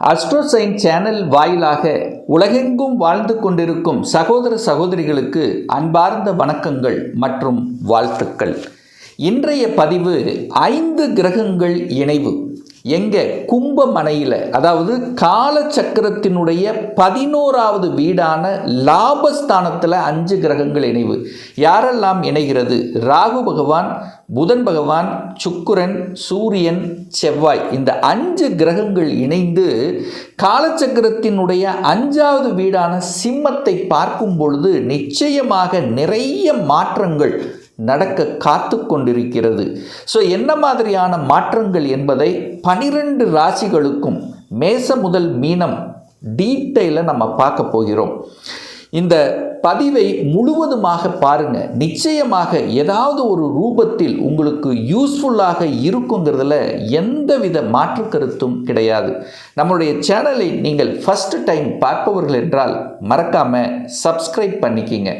அஸ்ட்ரோசைன் channel வாயிலாக உலகெங்கும் வாழ்ந்து கொண்டிருக்கும் சகோதர சகோதரிகளுக்கு அன்பார்ந்த வணக்கங்கள் மற்றும் வாழ்த்துக்கள். இன்றைய பதிவு ஐந்து கிரகங்கள் இணைவு. எங்கே கும்பமனையில் அதாவது காலச்சக்கரத்தினுடைய பதினோராவது வீடான லாபஸ்தானத்தில் அஞ்சு கிரகங்கள் இணைவு. யாரெல்லாம் இணைகிறது? ராகு பகவான் புதன் பகவான் சுக்குரன் சூரியன் செவ்வாய். இந்த அஞ்சு கிரகங்கள் இணைந்து காலச்சக்கரத்தினுடைய அஞ்சாவது வீடான சிம்மத்தை பார்க்கும் பொழுது நிச்சயமாக நிறைய மாற்றங்கள் நடக்க காத்து கொண்டிருக்கிறது ஸோ என்ன மாதிரியான மாற்றங்கள் என்பதை பனிரெண்டு ராசிகளுக்கும் மேச முதல் மீனம் டீட்டெயிலில் நம்ம பார்க்க போகிறோம். இந்த பதிவை முழுவதுமாக பாருங்க. நிச்சயமாக ஏதாவது ஒரு ரூபத்தில் உங்களுக்கு யூஸ்ஃபுல்லாக இருக்குங்கிறதுல எந்தவித மாற்று கருத்தும் கிடையாது. நம்மளுடைய சேனலை நீங்கள் ஃபஸ்ட் டைம் பார்ப்பவர்கள் என்றால் மறக்காம சப்ஸ்கிரைப் பண்ணிக்கிங்க.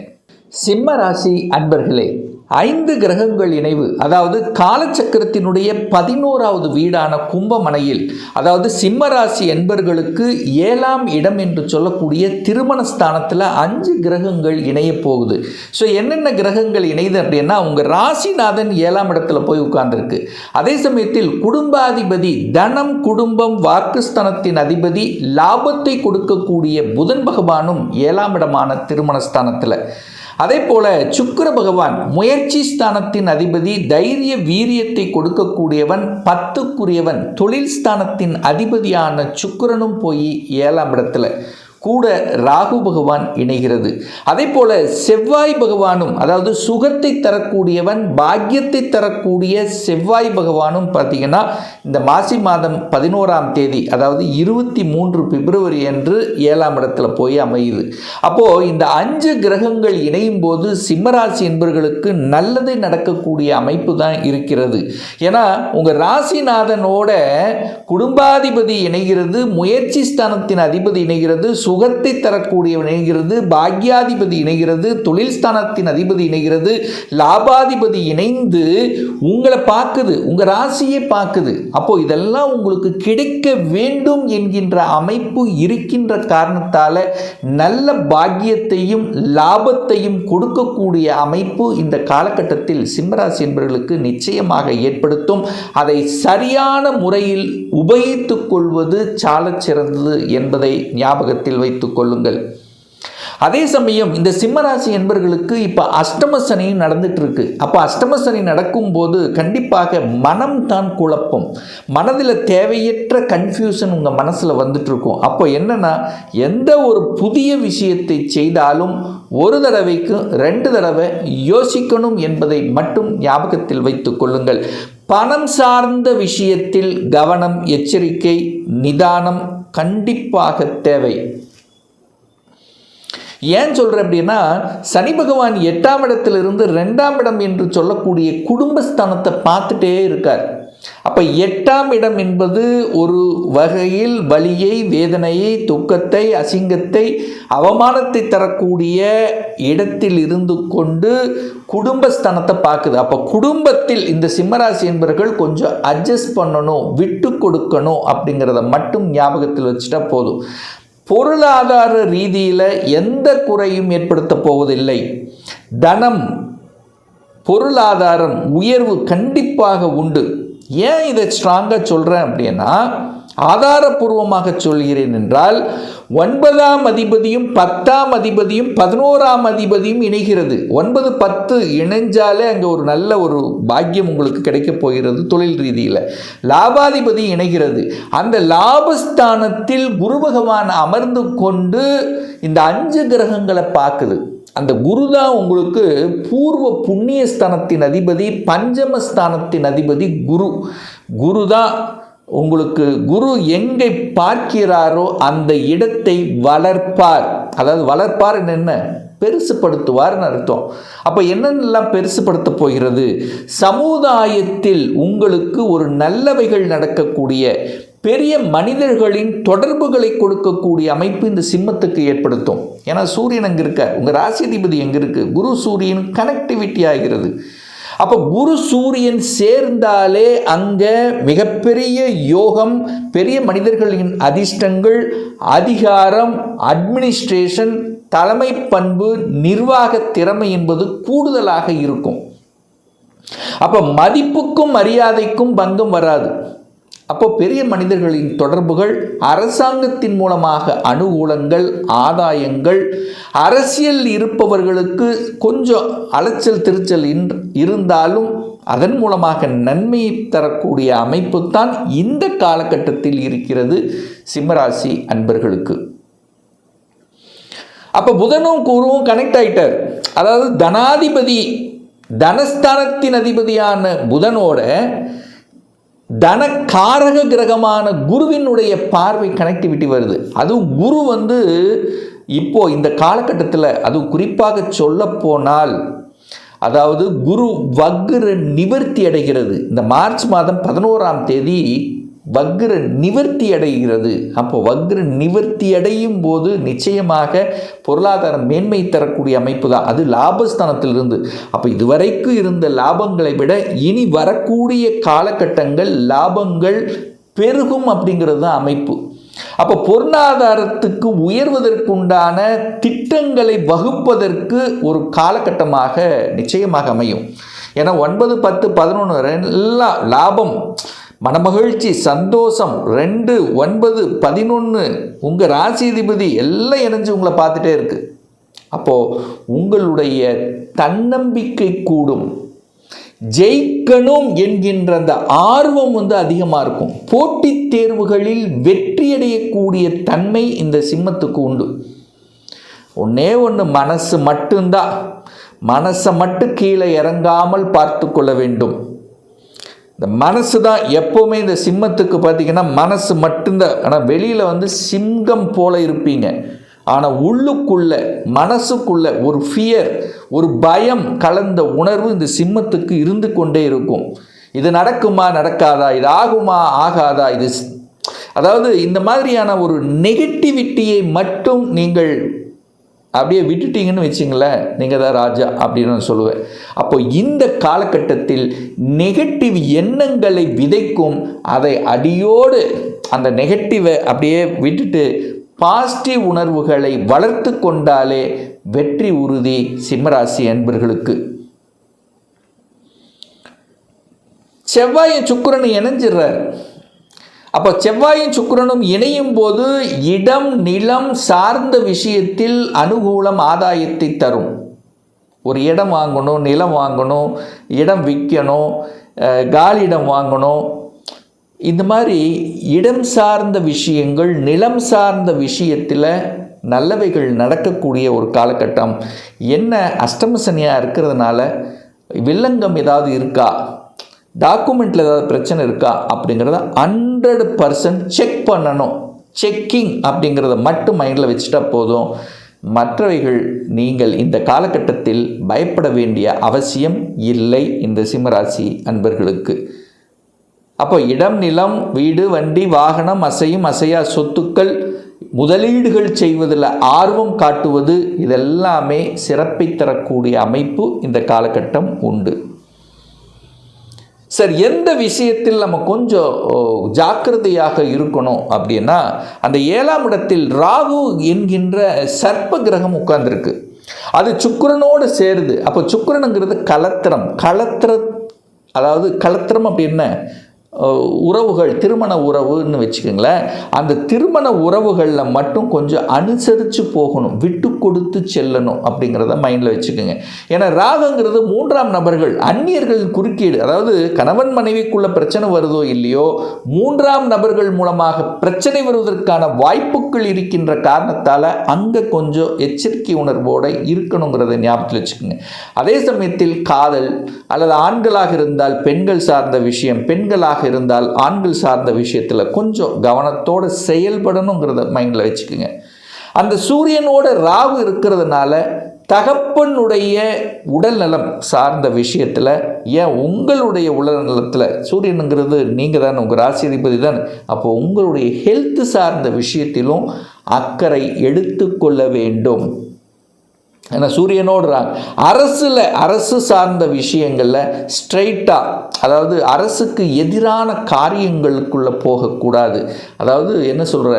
சிம்ம ராசி அன்பர்களே ஐந்து கிரகங்கள் இணைவு அதாவது காலச்சக்கரத்தினுடைய பதினோராவது வீடான கும்பமனையில் அதாவது சிம்மராசி என்பர்களுக்கு ஏழாம் இடம் என்று சொல்லக்கூடிய திருமண ஸ்தானத்தில் அஞ்சு கிரகங்கள் இணைய போகுது. ஸோ என்னென்ன கிரகங்கள் இணையுது அப்படின்னா உங்கள் ராசிநாதன் ஏழாம் இடத்துல போய் உட்கார்ந்துருக்கு. அதே சமயத்தில் குடும்பாதிபதி தனம் குடும்பம் வாக்குஸ்தானத்தின் அதிபதி லாபத்தை கொடுக்கக்கூடிய புதன் பகவானும் ஏழாம் இடமான திருமண ஸ்தானத்தில் அதே போல சுக்கர பகவான் முயற்சி ஸ்தானத்தின் அதிபதி தைரிய வீரியத்தை கொடுக்கக்கூடியவன் பத்துக்குரியவன் தொழில் ஸ்தானத்தின் அதிபதியான சுக்கிரனும் போய் ஏழாம் இடத்துல. கூட ராகு பகவான் இணைகிறது. அதே போல செவ்வாய் பகவானும் அதாவது சுகத்தை தரக்கூடியவன் பாக்கியத்தை தரக்கூடிய செவ்வாய் பகவானும் பார்த்தீங்கன்னா இந்த மாசி மாதம் பதினோராம் தேதி அதாவது இருபத்தி மூன்று பிப்ரவரி அன்று ஏழாம் இடத்துல போய் அமையுது. அப்போது இந்த அஞ்சு கிரகங்கள் இணையும் போது சிம்மராசி என்பவர்களுக்கு நல்லது நடக்கக்கூடிய அமைப்பு தான் இருக்கிறது. ஏன்னா உங்கள் ராசிநாதனோட குடும்பாதிபதி இணைகிறது முயற்சி ஸ்தானத்தின் அதிபதி இணைகிறது சுகத்தை தரக்கூடியவன் இணைகிறது பாக்யாதிபதி இணைகிறது தொழில் ஸ்தானத்தின் அதிபதி இணைகிறது லாபாதிபதி இணைந்து உங்களை பார்க்குது உங்கள் ராசியை பார்க்குது. அப்போது இதெல்லாம் உங்களுக்கு கிடைக்க வேண்டும் என்கின்ற அமைப்பு இருக்கின்ற காரணத்தால் நல்ல பாக்கியத்தையும் லாபத்தையும் கொடுக்கக்கூடிய அமைப்பு இந்த காலகட்டத்தில் சிம்மராசி என்பவர்களுக்கு நிச்சயமாக ஏற்படுத்தும். அதை சரியான முறையில் உபயோகித்துக் கொள்வது சாலச் சிறந்தது என்பதை ஞாபகத்தில் வைத்துக் கொள்ளுங்கள். அதே சமயம் இந்த சிம்மராசி என்பர்களுக்கு இப்போ அஷ்டம சனி நடந்துட்டு இருக்கு. அப்போ அஷ்டம சனி நடக்கும்போது கண்டிப்பாக மனம் தான் குழப்பம். மனதில் தேவையற்ற கன்ஃபியூஷன் உங்கள் மனசில் வந்துட்டு இருக்கும். அப்போ என்னன்னா எந்த ஒரு புதிய விஷயத்தை செய்தாலும் ஒரு தடவைக்கு ரெண்டு தடவை யோசிக்கணும் என்பதை மட்டும் ஞாபகத்தில் வைத்துக் கொள்ளுங்கள். பணம் சார்ந்த விஷயத்தில் கவனம் எச்சரிக்கை நிதானம் கண்டிப்பாக தேவை. ஏன் சொல்கிறேன் அப்படின்னா சனி பகவான் எட்டாம் இடத்திலிருந்து ரெண்டாம் இடம் என்று சொல்லக்கூடிய குடும்பஸ்தானத்தை பார்த்துட்டே இருக்கார். அப்போ எட்டாம் இடம் என்பது ஒரு வகையில் வலியை வேதனையை துக்கத்தை அசிங்கத்தை அவமானத்தை தரக்கூடிய இடத்தில் இருந்து கொண்டு குடும்பஸ்தானத்தை பார்க்குது. அப்போ குடும்பத்தில் இந்த சிம்மராசி என்பவர்கள் கொஞ்சம் அட்ஜஸ்ட் பண்ணணும் விட்டு கொடுக்கணும் அப்படிங்கிறத மட்டும் ஞாபகத்தில் வச்சுட்டா போதும். பொருளாதார ரீதியில் எந்த குறையும் ஏற்படுத்த போவதில்லை. தனம் பொருளாதாரம் உயர்வு கண்டிப்பாக உண்டு. ஏன் இதை ஸ்ட்ராங்காக சொல்கிறேன் அப்படின்னா ஆதாரபூர்வமாக சொல்கிறேன் என்றால் ஒன்பதாம் அதிபதியும் பத்தாம் அதிபதியும் பதினோராம் அதிபதியும் இணைகிறது. ஒன்பது பத்து இணைஞ்சாலே அங்கே ஒரு நல்ல ஒரு பாக்கியம் உங்களுக்கு கிடைக்கப் போகிறது தொழில் ரீதியில். லாபாதிபதி இணைகிறது. அந்த லாபஸ்தானத்தில் குரு பகவான் அமர்ந்து கொண்டு இந்த அஞ்சு கிரகங்களை பார்க்குது. அந்த குரு தான் உங்களுக்கு பூர்வ புண்ணியஸ்தானத்தின் அதிபதி பஞ்சமஸ்தானத்தின் அதிபதி குரு. குரு தான் உங்களுக்கு குரு எங்கே பார்க்கிறாரோ அந்த இடத்தை வளர்ப்பார். அதாவது வளர்ப்பார் என்ன பெருசுப்படுத்துவார்னு அர்த்தம். அப்போ என்னென்னலாம் பெருசுப்படுத்த போகிறது? சமுதாயத்தில் உங்களுக்கு ஒரு நல்லவைகள் நடக்கக்கூடிய பெரிய மனிதர்களின் தொடர்புகளை கொடுக்கக்கூடிய அமைப்பு இந்த சிம்மத்துக்கு ஏற்படுத்தும். ஏன்னா சூரியன் அங்கே இருக்கார். உங்கள் ராசிதிபதி எங்கே இருக்குது குரு சூரியன் கனெக்டிவிட்டி ஆகிறது. அப்போ குரு சூரியன் சேர்ந்தாலே அங்கே மிகப்பெரிய யோகம் பெரிய மனிதர்களின் அதிர்ஷ்டங்கள் அதிகாரம் அட்மினிஸ்ட்ரேஷன் தலைமை பண்பு நிர்வாக திறமை என்பது கூடுதலாக இருக்கும். அப்போ மதிப்புக்கும் மரியாதைக்கும் பங்கம் வராது. அப்போ பெரிய மனிதர்களின் தொடர்புகள் அரசாங்கத்தின் மூலமாக அனுகூலங்கள் ஆதாயங்கள் அரசியல் இருப்பவர்களுக்கு கொஞ்சம் அலைச்சல் திருச்சல் இருந்தாலும் அதன் மூலமாக நன்மையை தரக்கூடிய அமைப்பு தான் இந்த காலகட்டத்தில் இருக்கிறது சிம்மராசி அன்பர்களுக்கு. அப்போ புதனும் கூறுவும் கனெக்ட் ஆகிட்டார் அதாவது தனாதிபதி தனஸ்தானத்தின் அதிபதியான புதனோட தனக்காரக கிரகமான குருவினுடைய பார்வை கனெக்டிவிட்டி வருது. அதுவும் குரு வந்து இப்போது இந்த காலகட்டத்தில் அதுவும் குறிப்பாக சொல்லப்போனால் அதாவது குரு வக்ர நிவர்த்தி அடைகிறது. இந்த மார்ச் மாதம் பதினோராம் தேதி வக்ர நிவர்த்தி அடைகிறது. அப்போ வக்ர நிவர்த்தி அடையும் போது நிச்சயமாக பொருளாதார மேன்மை தரக்கூடிய அமைப்பு தான். அது லாபஸ்தானத்திலிருந்து. அப்போ இதுவரைக்கும் இருந்த லாபங்களை விட இனி வரக்கூடிய காலகட்டங்கள் லாபங்கள் பெருகும் அப்படிங்கிறது தான் அமைப்பு. அப்போ பொருளாதாரத்துக்கு உயர்வதற்குண்டான திட்டங்களை வகுப்பதற்கு ஒரு காலகட்டமாக நிச்சயமாக அமையும். ஏன்னா ஒன்பது பத்து பதினொன்று எல்லாம் லாபம். மனமகிழ்ச்சி சந்தோஷம் ரெண்டு ஒன்பது பதினொன்று உங்கள் ராசிதிபதி எல்லாம் இணைஞ்சு உங்களை பார்த்துட்டே இருக்குது அப்போது உங்களுடைய தன்னம்பிக்கை கூடும். ஜெயிக்கணும் என்கின்ற அந்த ஆர்வம் வந்து அதிகமாக இருக்கும். போட்டித் தேர்வுகளில் வெற்றியடையக்கூடிய தன்மை இந்த சிம்மத்துக்கு உண்டு. ஒன்றே ஒன்று மனசு மட்டும்தான். மனசை மட்டும் கீழே இறங்காமல் பார்த்து கொள்ள வேண்டும். இந்த மனசு தான் எப்போவுமே இந்த சிம்மத்துக்கு பார்த்தீங்கன்னா மனசு மட்டும்தான். ஆனால் வெளியில் வந்து சிங்கம் போல இருப்பீங்க. ஆனால் உள்ளுக்குள்ள மனசுக்குள்ள ஒரு ஃபியர் ஒரு பயம் கலந்த உணர்வு இந்த சிம்மத்துக்கு இருந்து கொண்டே இருக்கும். இது நடக்குமா நடக்காதா இது ஆகுமா ஆகாதா இது அதாவது இந்த மாதிரியான ஒரு நெகட்டிவிட்டியை மட்டும் நீங்கள் அப்படியே விட்டுட்டீங்கன்னு வச்சிங்களேன் நீங்கள் தான் ராஜா அப்படின்னு நான் சொல்லுவேன். அப்போ இந்த காலகட்டத்தில் நெகட்டிவ் எண்ணங்களை விதைக்கும் அதை அடியோடு அந்த நெகட்டிவை அப்படியே விட்டுட்டு பாசிட்டிவ் உணர்வுகளை வளர்த்து கொண்டாலே வெற்றி உறுதி சிம்மராசி அன்பர்களுக்கு. செவ்வாயை சுக்கரன் இணைஞ்சிடுறார். அப்போ செவ்வாயும் சுக்கரனும் இணையும் போது இடம் நிலம் சார்ந்த விஷயத்தில் அனுகூலம் ஆதாயத்தை தரும். ஒரு இடம் வாங்கணும் நிலம் வாங்கணும் இடம் விற்கணும் காலியிடம் வாங்கணும். இந்த மாதிரி இடம் சார்ந்த விஷயங்கள் நிலம் சார்ந்த விஷயத்தில் நல்லவைகள் நடக்கக்கூடிய ஒரு காலகட்டம். என்ன அஷ்டம சனியாக இருக்கிறதுனால வில்லங்கம் ஏதாவது இருக்கா? டாக்குமெண்ட்டில் ஏதாவது பிரச்சனை இருக்கா அப்படிங்கிறத ஹண்ட்ரட் பர்சன்ட் செக் பண்ணணும். செக்கிங் அப்படிங்கிறத மட்டும் மைண்டில் வச்சுட்டா போதும். மற்றவைகள் நீங்கள் இந்த காலகட்டத்தில் பயப்பட வேண்டிய அவசியம் இல்லை இந்த சிம்மராசி அன்பர்களுக்கு. அப்போ இடம் நிலம் வீடு வண்டி வாகனம் அசையும் அசையா சொத்துக்கள் முதலீடுகள் செய்வதில் ஆர்வம் காட்டுவது இதெல்லாமே சிறப்பை தரக்கூடிய அமைப்பு இந்த காலகட்டம் உண்டு. சார் எந்த விஷயத்தில் நம்ம கொஞ்சம் ஜாக்கிரதையாக இருக்கணும் அப்படின்னா அந்த ஏழாம் இடத்தில் ராகு என்கின்ற சர்ப்ப கிரகம் உட்கார்ந்துருக்கு. அது சுக்கரனோடு சேருது. அப்போ சுக்கரனுங்கிறது கலத்திரம். கலத்திர அதாவது கலத்திரம் அப்படி என்ன? உறவுகள் திருமண உறவுன்னு வச்சுக்கோங்களேன் அந்த திருமண உறவுகளில் மட்டும் கொஞ்சம் அனுசரித்து போகணும் விட்டு கொடுத்து செல்லணும் அப்படிங்கிறத மைண்டில் வச்சுக்கோங்க. ஏன்னா ராகங்கிறது மூன்றாம் நபர்கள் அந்நியர்கள் குறுக்கீடு. அதாவது கணவன் மனைவிக்குள்ள பிரச்சனை வருதோ இல்லையோ மூன்றாம் நபர்கள் மூலமாக பிரச்சனை வருவதற்கான வாய்ப்புகள் இருக்கின்ற காரணத்தால் அங்கே கொஞ்சம் எச்சரிக்கை உணர்வோடு இருக்கணுங்கிறத ஞாபகத்தில் வச்சுக்கோங்க. அதே சமயத்தில் காதல் அல்லது ஆண்களாக இருந்தால் பெண்கள் சார்ந்த விஷயம் பெண்களாக இருந்தால் ஆண்கள் சார்ந்த விஷயத்தில் கொஞ்சம் கவனத்தோடு செயல்படணுங்கிறத மைண்டில் வச்சுக்கோங்க. அந்த சூரியனோட ராகு இருக்கிறதுனால தகப்பனுடைய உடல் நலம் சார்ந்த விஷயத்தில் ஏன் உங்களுடைய உடல் நலத்தில் சூரியனுங்கிறது நீங்கள் தான் உங்கள் ராசிதிபதி தான் அப்போ உங்களுடைய ஹெல்த் சார்ந்த விஷயத்திலும் அக்கறை எடுத்துக்கொள்ள வேண்டும். ஏன்னா சூரியனோடு அரசில் அரசு சார்ந்த விஷயங்களில் ஸ்ட்ரைட்டாக அதாவது அரசுக்கு எதிரான காரியங்களுக்குள்ளே போகக்கூடாது. அதாவது என்ன சொல்கிற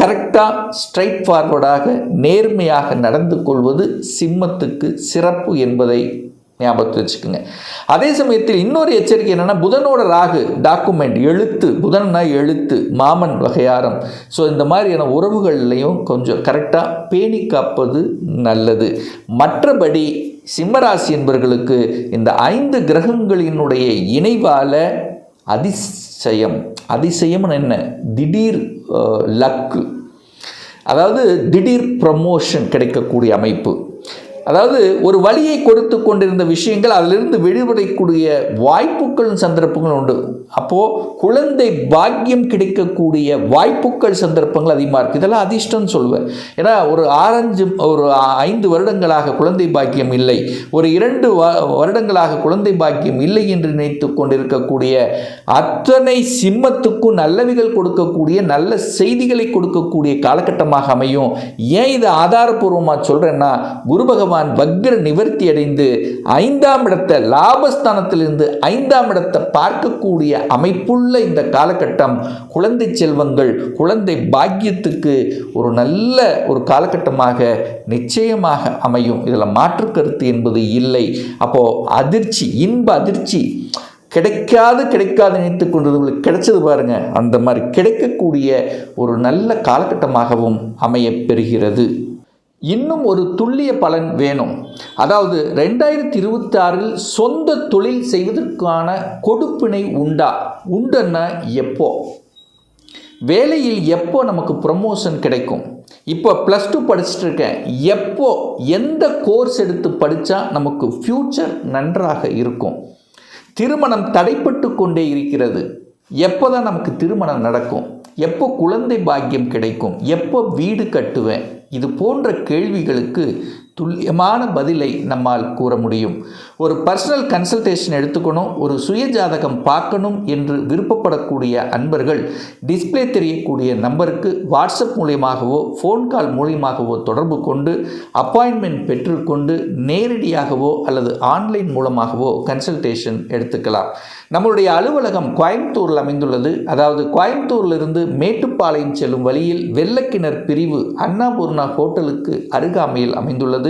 கரெக்டாக ஸ்ட்ரைட் ஃபார்வர்டாக நேர்மையாக நடந்து கொள்வது சிம்மத்துக்கு சிறப்பு என்பதை ஞாபகத்து வச்சுக்கோங்க. அதே சமயத்தில் இன்னொரு எச்சரிக்கை என்னென்னா புதனோட ராகு டாக்குமெண்ட் எழுத்து புதன்னா எழுத்து மாமன் வகையாரம். ஸோ இந்த மாதிரியான உறவுகள்லையும் கொஞ்சம் கரெக்டாக பேணி காப்பது நல்லது. மற்றபடி சிம்மராசி என்பவர்களுக்கு இந்த ஐந்து கிரகங்களினுடைய இணைவால் அதிசயம். அதிசயம்னு என்ன? திடீர் லக்கு. அதாவது திடீர் ப்ரமோஷன் கிடைக்கக்கூடிய அமைப்பு. அதாவது ஒரு வழியை கொடுத்து கொண்டிருந்த விஷயங்கள் அதிலிருந்து வெளிவடக்கூடிய வாய்ப்புகளும் சந்தர்ப்பங்கள் உண்டு. அப்போது குழந்தை பாக்கியம் கிடைக்கக்கூடிய வாய்ப்புகள் சந்தர்ப்பங்கள் அதிகமாக இருக்குது இதெல்லாம் அதிர்ஷ்டம்னு சொல்லுவேன். ஏன்னா ஒரு ஆரஞ்சு ஒரு ஐந்து வருடங்களாக குழந்தை பாக்கியம் இல்லை. ஒரு இரண்டு வருடங்களாக குழந்தை பாக்கியம் இல்லை என்று நினைத்து கொண்டிருக்கக்கூடிய அத்தனை சிம்மத்துக்கும் நல்லவிகள் கொடுக்கக்கூடிய நல்ல செய்திகளை கொடுக்கக்கூடிய காலகட்டமாக அமையும். ஏன் இதை ஆதாரபூர்வமாக சொல்கிறேன்னா குரு பகவான் பகவான் வக்ர நிவர்த்தி அடைந்து ஐந்தாம் இடத்தை லாபஸ்தானத்திலிருந்து ஐந்தாம் இடத்தை பார்க்கக்கூடிய அமைப்புள்ள இந்த காலகட்டம் குழந்தை செல்வங்கள் குழந்தை பாக்கியத்துக்கு ஒரு நல்ல ஒரு காலகட்டமாக நிச்சயமாக அமையும். இதில் மாற்று கருத்து என்பது இல்லை. அப்போது அதிர்ச்சி இன்ப அதிர்ச்சி கிடைக்காது கிடைக்காது நினைத்து கொண்டது கிடைச்சது பாருங்க. அந்த மாதிரி கிடைக்கக்கூடிய ஒரு நல்ல காலகட்டமாகவும் அமைய பெறுகிறது. இன்னும் ஒரு துல்லிய பலன் வேணும். அதாவது ரெண்டாயிரத்தி இருபத்தி ஆறில் சொந்த தொழில் செய்வதற்கான கொடுப்பினை உண்டா? உண்டுன்னா எப்போ? வேலையில் எப்போ நமக்கு ப்ரமோஷன் கிடைக்கும்? இப்போ ப்ளஸ் டூ படிச்சுட்டு இருக்கேன். எப்போ? எந்த கோர்ஸ் எடுத்து படித்தா நமக்கு ஃப்யூச்சர் நன்றாக இருக்கும்? திருமணம் தடைப்பட்டு கொண்டே இருக்கிறது. எப்போ தான் நமக்கு திருமணம் நடக்கும்? எப்போ குழந்தை பாக்கியம் கிடைக்கும்? எப்போ வீடு கட்டுவேன்? இது போன்ற கேள்விகளுக்கு துல்லியமான பதிலை நம்மால் கூற முடியும். ஒரு பர்சனல் கன்சல்டேஷன் எடுத்துக்கணும் ஒரு சுய ஜாதகம் பார்க்கணும் என்று விருப்பப்படக்கூடிய அன்பர்கள் டிஸ்பிளே தெரியக்கூடிய நம்பருக்கு வாட்ஸ்அப் மூலியமாகவோ ஃபோன் கால் மூலியமாகவோ தொடர்பு கொண்டு அப்பாயின்மெண்ட் பெற்றுக்கொண்டு நேரடியாகவோ அல்லது ஆன்லைன் மூலமாகவோ கன்சல்டேஷன் எடுத்துக்கலாம். நம்மளுடைய அலுவலகம் கோயம்புத்தூரில் அமைந்துள்ளது. அதாவது கோயம்புத்தூரிலிருந்து மேட்டுப்பாளையம் செல்லும் வழியில் வெள்ளக்கிணர் பிரிவு அண்ணாபூர்ணா ஹோட்டலுக்கு அருகாமையில் அமைந்துள்ளது.